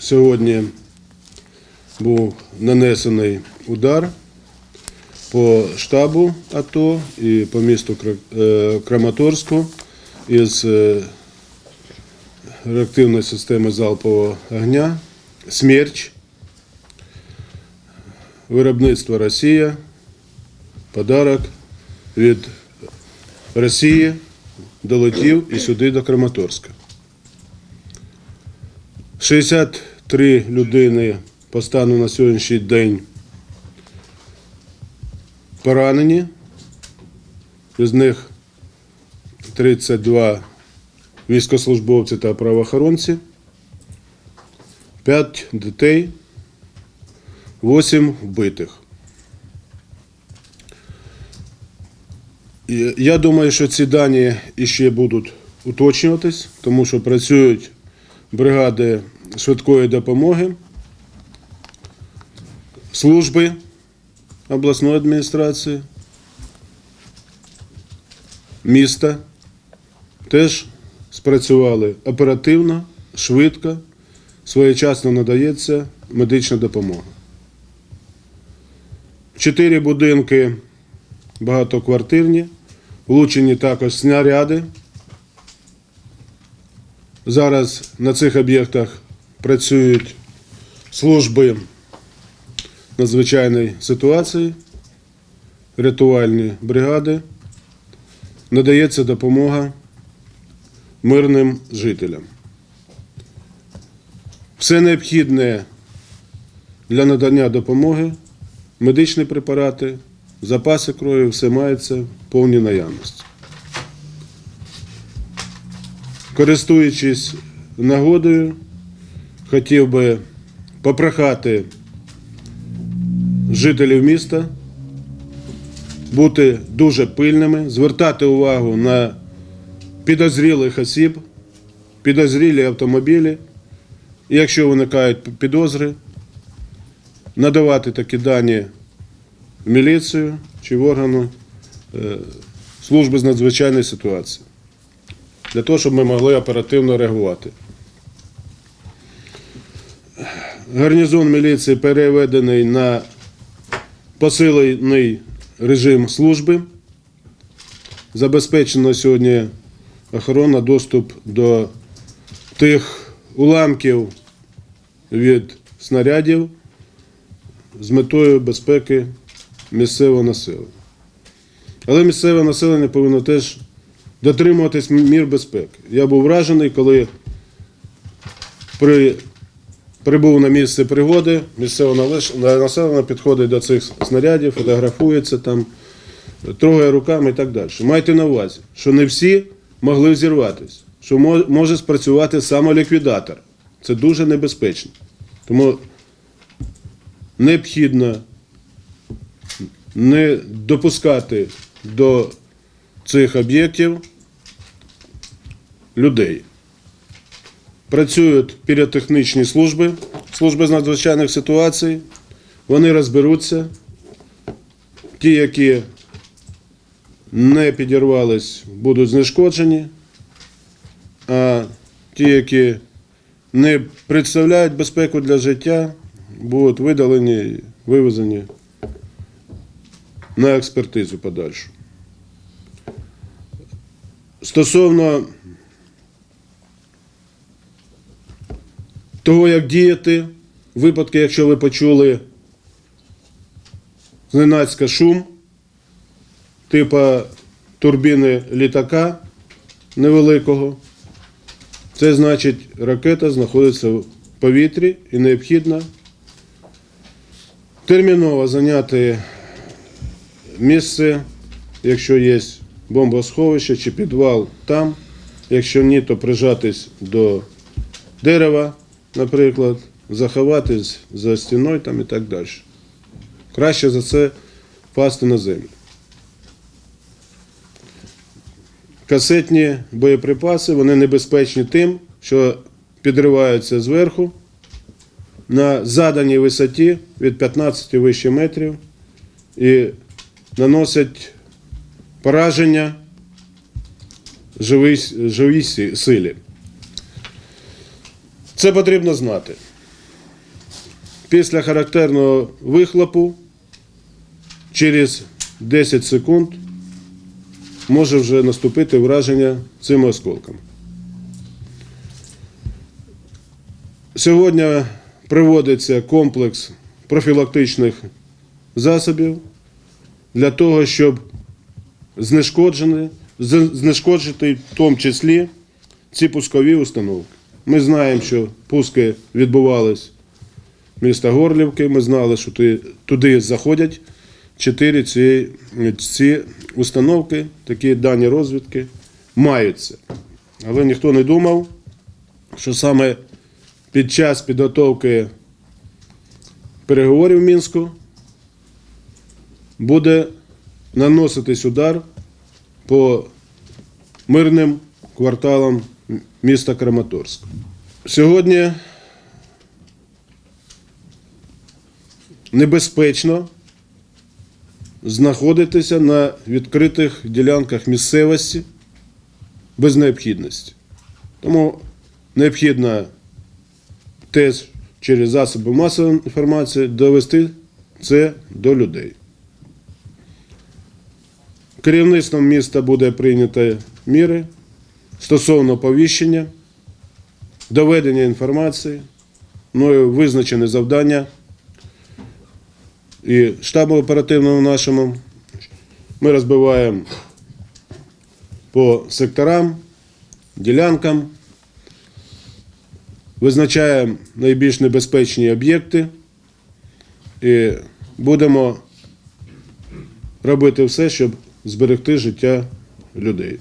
Сьогодні був нанесений удар по штабу АТО і по місту е, Краматорську із е, реактивної системи залпового огня «Смерч», виробництво Росія, подарок від Росії долетів і сюди до Краматорська. 63 людини по стану на сьогоднішній день поранені. З них 32 військовослужбовці та правоохоронці, 5 дітей, 8 вбитих. Я думаю, що ці дані іще будуть уточнюватись, тому що працюють бригади швидкої допомоги, служби обласної адміністрації, міста теж спрацювали оперативно, швидко, своєчасно надається медична допомога. Чотири будинки багатоквартирні, влучені також снаряди. Зараз на цих об'єктах працюють служби надзвичайної ситуації, рятувальні бригади. Надається допомога мирним жителям. Все необхідне для надання допомоги, медичні препарати, запаси крові, все мається в повній наявності. Користуючись нагодою, хотів би попрохати жителів міста бути дуже пильними, звертати увагу на підозрілих осіб, підозрілі автомобілі. І якщо виникають підозри, надавати такі дані в міліцію чи в органу е, служби з надзвичайної ситуації для того, щоб ми могли оперативно реагувати. Гарнізон міліції переведений на посилений режим служби. Забезпечено сьогодні охорона, доступ до тих уламків від снарядів з метою безпеки місцевого населення. Але місцеве населення повинно теж дотримуватись мір безпеки. Я був вражений, коли при, прибув на місце пригоди, місцеве населення підходить до цих снарядів, фотографується там, трогає руками і так далі. Майте на увазі, що не всі могли взірватися, що може спрацювати самоліквідатор. Це дуже небезпечно. Тому необхідно не допускати до цих об'єктів людей. Працюють піротехнічні служби, служби з надзвичайних ситуацій. Вони розберуться. Ті, які не підірвались, будуть знешкоджені, а ті, які не представляють безпеку для життя, будуть видалені вивезені на експертизу подальшу. Стосовно того, як діяти, випадки, якщо ви почули зненацька шум, типа турбіни літака невеликого, це значить ракета знаходиться в повітрі і необхідно терміново зайняти місце, якщо є бомбосховище чи підвал там. Якщо ні, то прижатись до дерева, наприклад, заховатись за стіною там і так далі. Краще за це впасти на землю. Касетні боєприпаси вони небезпечні тим, що підриваються зверху на заданій висоті від 15 вище метрів і наносять пораження живій, живій силі. Це потрібно знати. Після характерного вихлопу через 10 секунд може вже наступити враження цими осколками. Сьогодні проводиться комплекс профілактичних засобів для того, щоб знешкоджити в тому числі ці пускові установки. Ми знаємо, що пуски відбувались міста Горлівки. Ми знали, що туди заходять чотири ці, ці установки, такі дані розвідки маються. Але ніхто не думав, що саме під час підготовки переговорів в Мінську буде наноситись удар по мирним кварталам міста Краматорськ. Сьогодні небезпечно знаходитися на відкритих ділянках місцевості без необхідності. Тому необхідно теж через засоби масової інформації довести це до людей. Керівництвом міста буде прийнято міри стосовно повіщення, доведення інформації, мною визначені завдання і штабу оперативному нашому. Ми розбиваємо по секторам, ділянкам, визначаємо найбільш небезпечні об'єкти і будемо робити все, щоб зберегти життя людей.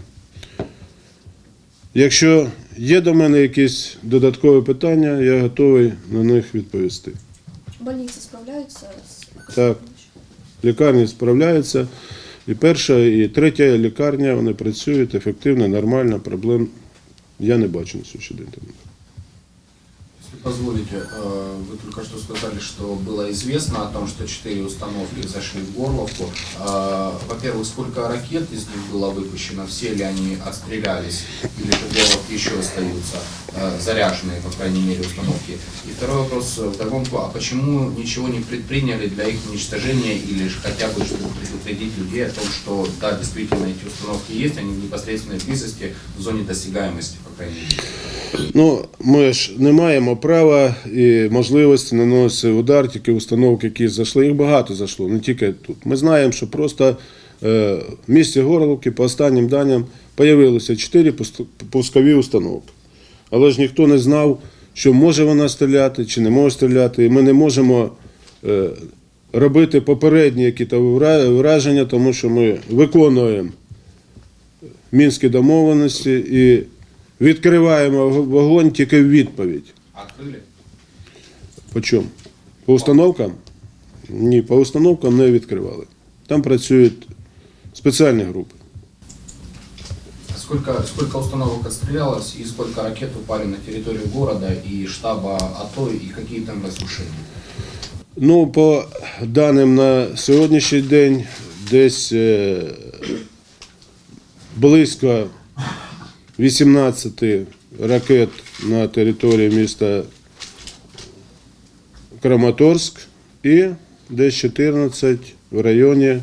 Якщо є до мене якісь додаткові питання, я готовий на них відповісти. Больниці справляються з Так. Лікарні справляються. І перша, і третя лікарня вони працюють ефективно, нормально, проблем я не бачу на сьогоднішній день Если позволите, э, вы только что сказали, что было известно о том, что четыре установки зашли в Горловку. Э, Во-первых, сколько ракет из них было выпущено, все ли они отстрелялись, или же в Горловке еще остаются э, заряженные, по крайней мере, установки. И второй вопрос э, вдогонку, а почему ничего не предприняли для их уничтожения, или же хотя бы, чтобы предупредить людей о том, что да, действительно эти установки есть, они в непосредственной близости, в зоне досягаемости, по крайней мере. Ну, ми ж не маємо права і можливості наносити удар тільки установки, які зайшли. Їх багато зайшло, не тільки тут. Ми знаємо, що просто е, в місті Горловки, по останнім даним, з'явилося 4 пускові установки. Але ж ніхто не знав, що може вона стріляти чи не може стріляти. І ми не можемо е, робити попередні якісь враження, тому що ми виконуємо мінські домовленості і відкриваємо вогонь тільки в відповідь. Открыли? По чому? По установкам? Ні, по установкам не відкривали. Там працюють спеціальні групи. Сколько, сколько установок отстрелялось и сколько ракет упали на территорию города и штаба АТО и какие там разрушения? Ну, по даним на сьогоднішній день, десь е, близько 18 ракет на території міста Краматорськ і десь 14 в районі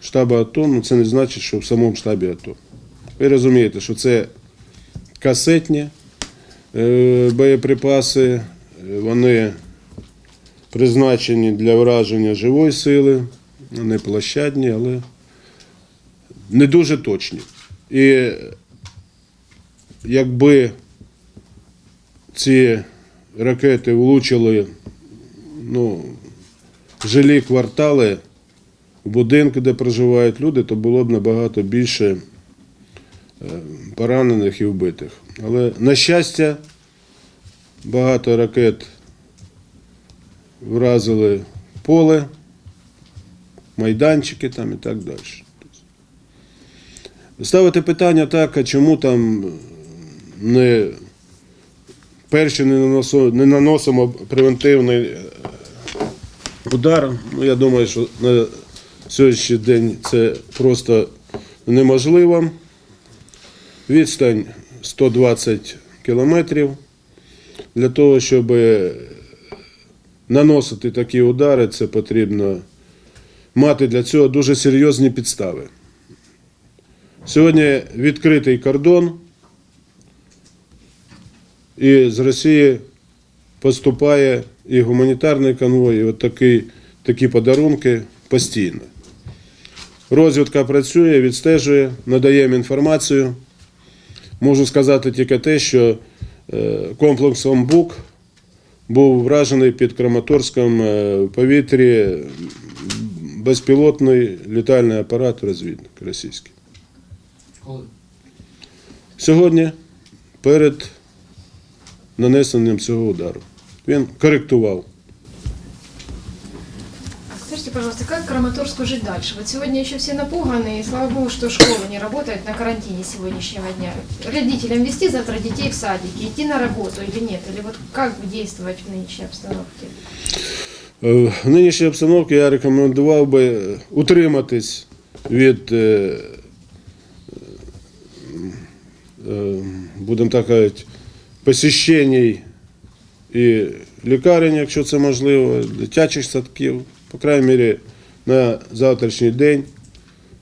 штабу АТО. Ну, це не значить, що в самому штабі АТО. Ви розумієте, що це касетні е, боєприпаси, вони призначені для враження живої сили, не площадні, але не дуже точні. І якби ці ракети влучили ну, жилі квартали, в будинки, де проживають люди, то було б набагато більше е, поранених і вбитих. Але, на щастя, багато ракет вразили поле, майданчики там і так далі. Ставити питання так, а чому там не перші не наносимо, не наносимо превентивний е, удар. Ну, я думаю, що на сьогоднішній день це просто неможливо. Відстань 120 кілометрів. Для того, щоб наносити такі удари, це потрібно мати для цього дуже серйозні підстави. Сьогодні відкритий кордон, і з Росії поступає і гуманітарний конвой, і от такий, такі подарунки постійно. Розвідка працює, відстежує, надаємо інформацію. Можу сказати тільки те, що е, комплексом БУК був вражений під Краматорськом е, в повітрі безпілотний літальний апарат розвідник російський. Сьогодні перед нанесенням цього удару він коректував. Скажите, пожалуйста, как Краматорску жить дальше? Вот сегодня еще все напуганы, и слава богу, что школа не работает на карантине сегодняшнего дня. Родителям вести завтра детей в садики, идти на работу или нет? Или вот как действовать в нынешней обстановке? Е, В нинішній обстановці я рекомендував би е, утриматись від, е, будемо так казати, посіщень і лікарень, якщо це можливо, дитячих садків. По крайній мірі, на завтрашній день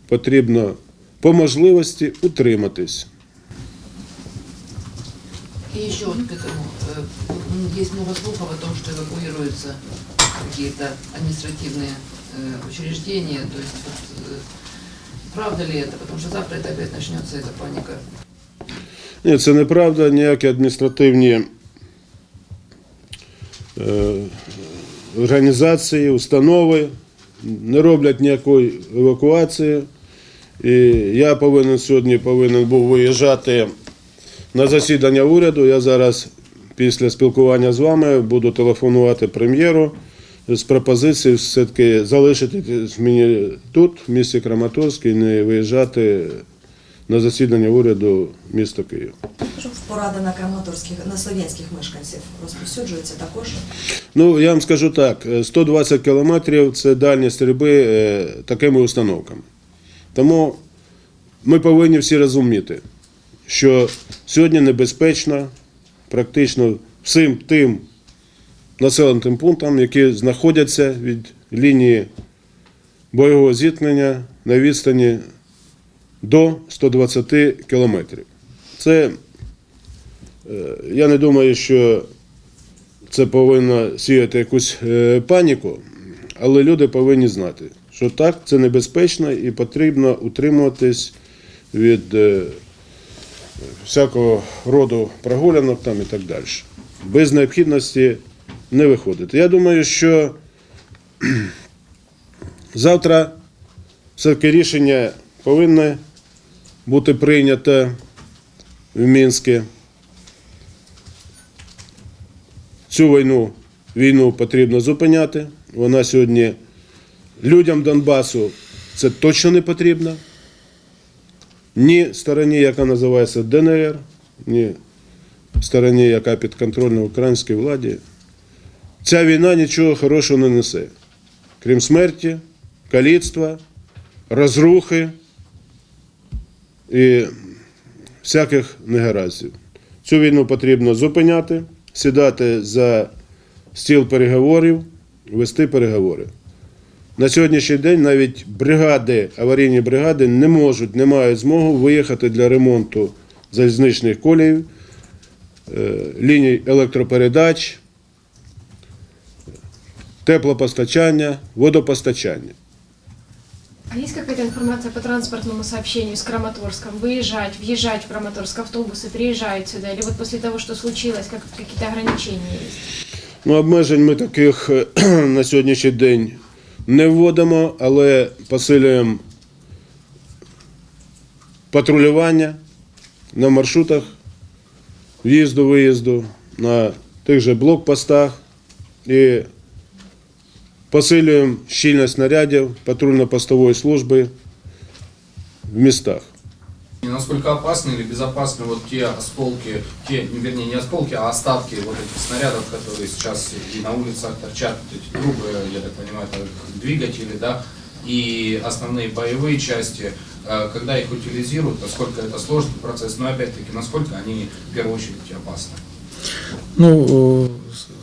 потрібно по можливості утриматись. И еще вот к этому, э, м, есть много слухов о том, что эвакуируются какие-то административные э, учреждения, то есть вот, э, правда ли это, потому что завтра это опять начнется эта паника. Ні, це неправда, ніякі адміністративні е, організації, установи не роблять ніякої евакуації. І я повинен сьогодні повинен був виїжджати на засідання уряду. Я зараз після спілкування з вами буду телефонувати прем'єру з пропозицією все-таки залишити мені тут, в місті Краматорськ, і не виїжджати на засідання уряду міста Київ. Порада на краматорських, на слов'янських мешканців розповсюджується також. Ну, я вам скажу так: е, 120 кілометрів це дальність стрільби е, такими установками. Тому ми повинні всі розуміти, що сьогодні небезпечно практично всім тим населеним пунктам, які знаходяться від лінії бойового зіткнення на відстані до 120 кілометрів. Це, е, я не думаю, що це повинно сіяти якусь е, паніку, але люди повинні знати, що так, це небезпечно і потрібно утримуватись від е, всякого роду прогулянок там і так далі. Без необхідності не виходити. Я думаю, що завтра все-таки рішення повинне бути прийнято в Мінську. Цю війну, війну потрібно зупиняти. Вона сьогодні людям Донбасу це точно не потрібно. Ні стороні, яка називається ДНР, ні стороні, яка підконтрольна українській владі. Ця війна нічого хорошого не несе. Крім смерті, каліцтва, розрухи і всяких негараздів. Цю війну потрібно зупиняти, сідати за стіл переговорів, вести переговори. На сьогоднішній день навіть бригади, аварійні бригади не можуть, не мають змогу виїхати для ремонту залізничних колій, е, ліній електропередач, теплопостачання, водопостачання. А есть какая-то информация по транспортному сообщению с Краматорском? Выезжать, въезжать в Краматорск автобусы, приезжают сюда? Или вот после того, что случилось, как какие-то ограничения есть? Ну, обмежень ми таких е, на сьогоднішній день не вводимо, але посилюємо патрулювання на маршрутах в'їзду-виїзду, на тих же блокпостах і посилюємо щільність нарядів патрульно-постової служби в містах. И насколько опасны или безопасны вот те осколки, те, не, вернее, не осколки, а остатки вот этих снарядов, которые сейчас и на улицах торчат, вот эти грубые, я так понимаю, это двигатели, да, и основные боевые части, э, когда их утилизируют, насколько это сложный процесс, но опять-таки, насколько они в первую очередь опасны. Ну, о,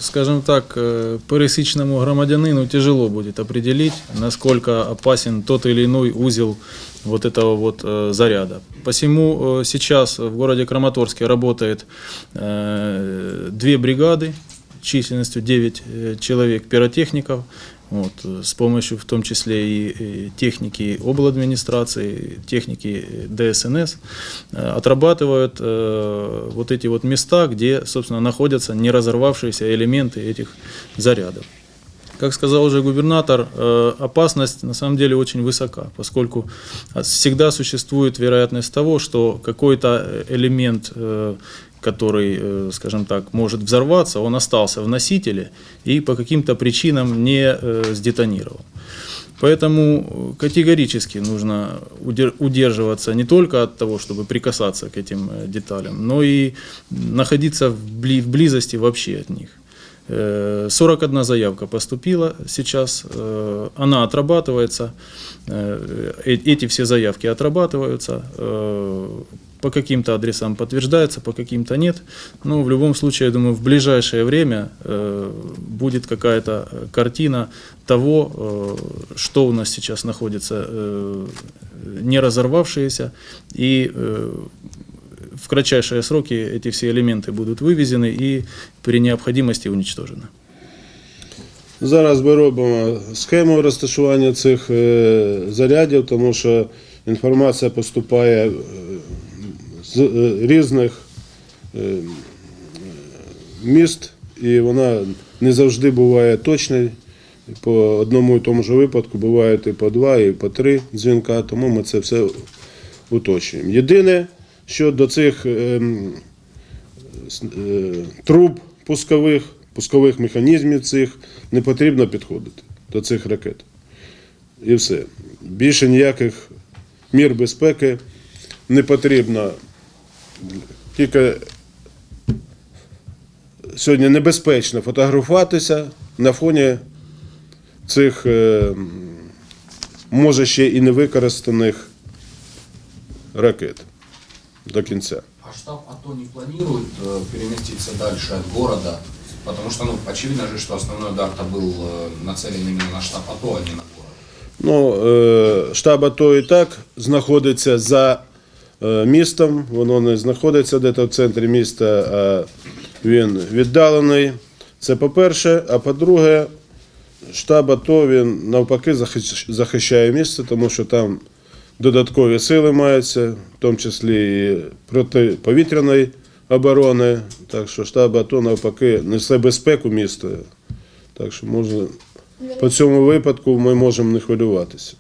скажем так, э, пересечному громадянину тяжело будет определить, насколько опасен тот или иной узел вот этого вот э, заряда. Посему э, сейчас в городе Краматорске работает э, две бригады численностью 9 э, человек пиротехников, вот, э, с помощью в том числе и, и техники обладминистрации, техники э, ДСНС, э, отрабатывают э, вот эти вот места, где, собственно, находятся не разорвавшиеся элементы этих зарядов. Как сказал уже губернатор, э, опасность на самом деле очень высока, поскольку всегда существует вероятность того, что какой-то э, элемент, э, который, э, скажем так, может взорваться, он остался в носителе и по каким-то причинам не э, сдетонировал. Поэтому э, категорически нужно удер- удерживаться не только от того, чтобы прикасаться к этим деталям, но и находиться в бли- в близости вообще от них. Э, 41 заявка поступила сейчас, она отрабатывается, эти все заявки отрабатываются, по каким-то адресам подтверждается, по каким-то нет. Но в любом случае, я думаю, в ближайшее время э, будет какая-то э, картина того, э, что у нас сейчас находится э, не разорвавшиеся, и э, в кратчайшие сроки эти все элементы будут вывезены и при необходимости уничтожены. Зараз ми робимо схему розташування цих е, зарядів, тому що інформація поступає е, з е, різних е, міст, і вона не завжди буває точною. По одному і тому ж випадку бувають і по два, і по три дзвінка, тому ми це все уточнюємо. Єдине, що до цих ем, е, труб пускових, пускових механізмів цих не потрібно підходити до цих ракет. І все. Більше ніяких мір безпеки не потрібно Тільки сьогодні небезпечно фотографуватися на фоні цих, е, м, може ще і невикористаних ракет до кінця. А штаб АТО не планирует э, переместиться дальше от города? Потому что, ну, очевидно же, что основной удар-то был э, нацелен именно на штаб АТО, а не на город. Ну, е, штаб АТО і так знаходиться за е, містом. Воно не знаходиться десь в центрі міста, а він віддалений. Це по-перше. А по-друге, штаб АТО він навпаки захищає місце, тому що там додаткові сили маються, в тому числі і протиповітряної оборони. Так що штаб АТО навпаки несе безпеку міста. Так що можна по цьому випадку ми можемо не хвилюватися.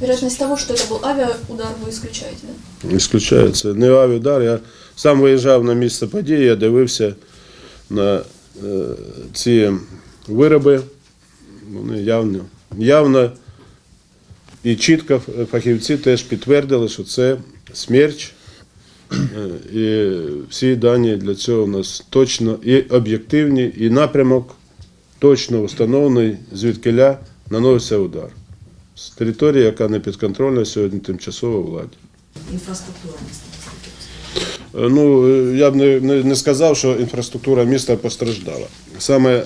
Вероятность того, что это был авиаудар, вы исключаете, да? Ісключається. Не авіудар. Я сам виїжджав на місце події, я дивився на е, ці вироби. Вони явно, явно і чітко фахівці теж підтвердили, що це смерч. Е, І всі дані для цього у нас точно і об'єктивні, і напрямок точно встановлений, звідкиля наноситься удар. З території, яка не підконтрольна сьогодні тимчасово владі. Інфраструктура міста наскільки Е, Ну, е, я б не, не, не сказав, що інфраструктура міста постраждала. Саме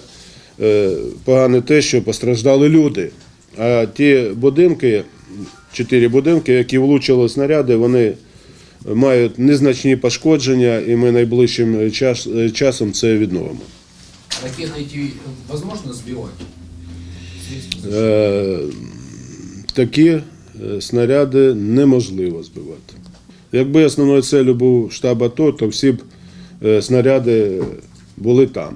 е, погане те, що постраждали люди. А ті будинки, чотири будинки, які влучили снаряди, вони мають незначні пошкодження, і ми найближчим час, е, часом це відновимо. Ракеты эти э, Такі е, снаряди неможливо збивати. Якби основною целью був штаб АТО, то всі б е, снаряди були там.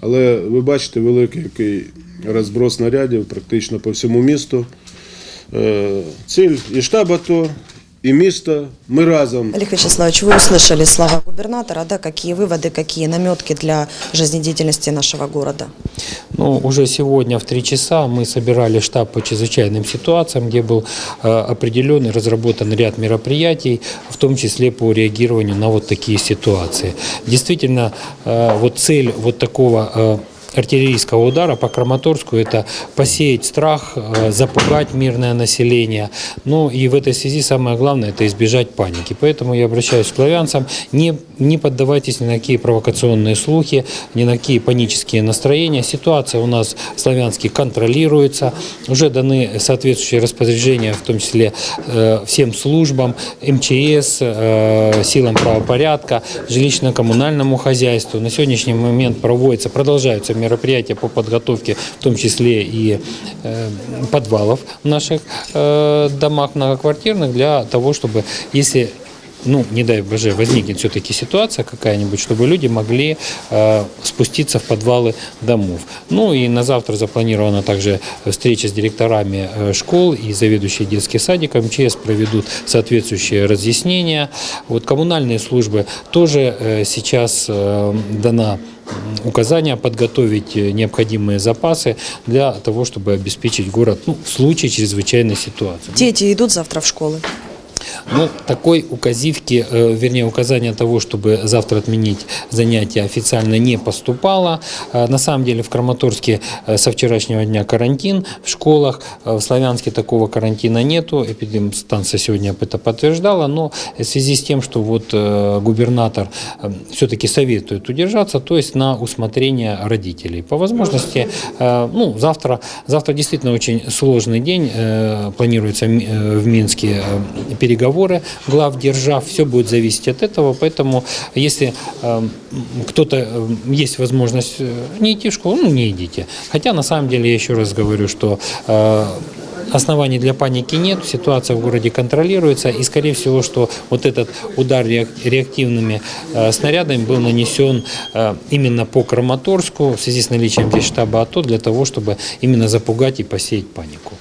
Але ви бачите великий який розброс снарядів практично по всьому місту. Е, Ціль і штаб АТО, і місто. Ми разом Олег Вячеславович, вы услышали слова губернатора, да, какие выводы, какие наметки для жизнедеятельности нашего города? Ну, уже сегодня в 3 часа мы собирали штаб по чрезвычайным ситуациям, где был э, определенный, разработан ряд мероприятий, в том числе по реагированию на вот такие ситуации. Действительно, э, вот цель вот такого э, артиллерийского удара по Краматорску – это посеять страх, э, запугать мирное население. Ну и в этой связи самое главное – это избежать паники. Поэтому я обращаюсь к славянцам не не поддавайтесь ни на какие провокационные слухи, ни на какие панические настроения. Ситуация у нас в Славянске контролируется. Уже даны соответствующие распоряжения, в том числе э, всем службам, МЧС, э, силам правопорядка, жилищно-коммунальному хозяйству. На сегодняшний момент проводятся, продолжаются мероприятия по подготовке, в том числе и э, подвалов в наших домах многоквартирных, для того, чтобы, если ну, не дай боже, возникнет все-таки ситуация какая-нибудь, чтобы люди могли э, спуститься в подвалы домов. Ну и на завтра запланирована также встреча с директорами э, школ и заведующие детским садиком. МЧС проведут соответствующие разъяснения. Вот коммунальные службы тоже э, сейчас э, дана м, указание подготовить э, необходимые запасы для того, чтобы обеспечить город ну, в случае чрезвычайной ситуации. Дети идут завтра в школы. Ну, такой указивки, э, вернее, указания того, чтобы завтра отменить занятия официально не поступало. Э, На самом деле в Краматорске э, со вчерашнего дня карантин в школах. В Славянске такого карантина нету. Эпидемстанция сегодня это подтверждала. Но в связи с тем, что вот губернатор все-таки советует удержаться, то есть на усмотрение родителей. По возможности, ну, завтра, завтра действительно очень сложный день. Планируется в Минске э, переговоры глав держав. Все будет зависеть от этого. Поэтому, если э, кто-то э, есть возможность э, не идти в школу, ну, не идите. Хотя, на самом деле, я еще раз говорю, что э, Оснований для паники нет, ситуация в городе контролируется, и, скорее всего, что вот этот удар реак- реактивными э, снарядами был нанесен э, именно по Краматорску в связи с наличием здесь штаба АТО для того, чтобы именно запугать и посеять панику.